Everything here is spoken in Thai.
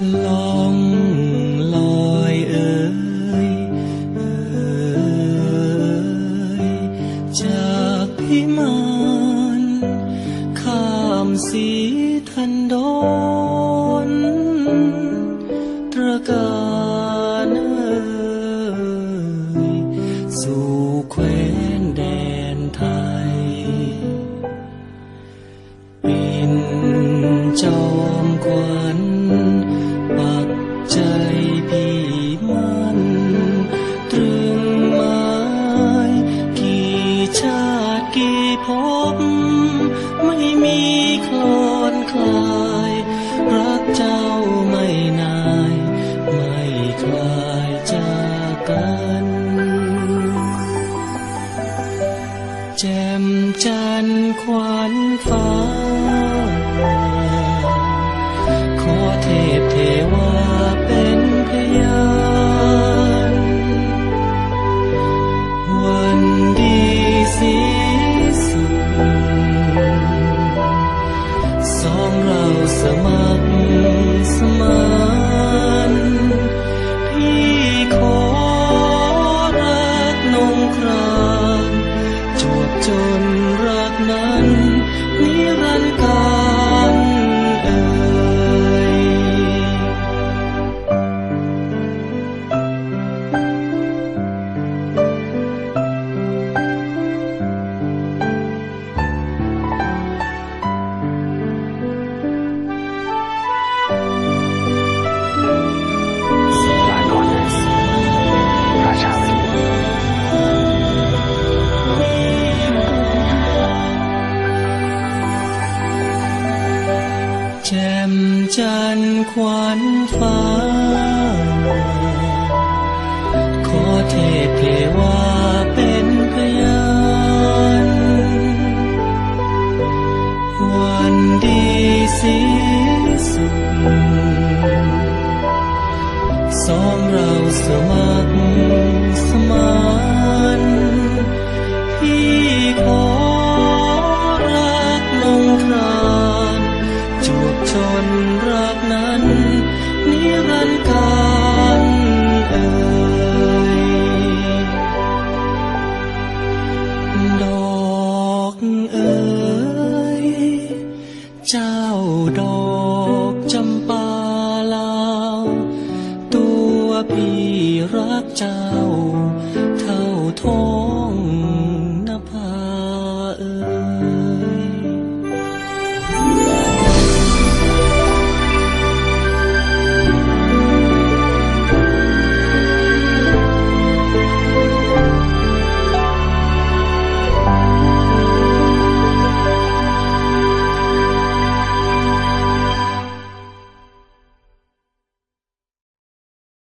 ลองลอยเอ่ยเอ่ยจากพิมานข้ามสีทันดอนตระการเอ่ยสู่แคว้นแดนไทย เป็นจอมขวัญ กี่ภพไม่มีคลอนคลาย รักเจ้าไม่นายไม่คลายจากกัน แจ่มจันทร์ขวัญฟ้า จันทร์ขวัญฟ้า ขอเทพเทวาเป็นพยาน วันดีสีสุขสองเราสมัครสมาน รันดร์การเอ่ยดอกเอ่ยเจ้าดอกจำปาลาวตัวพี่รักเจ้า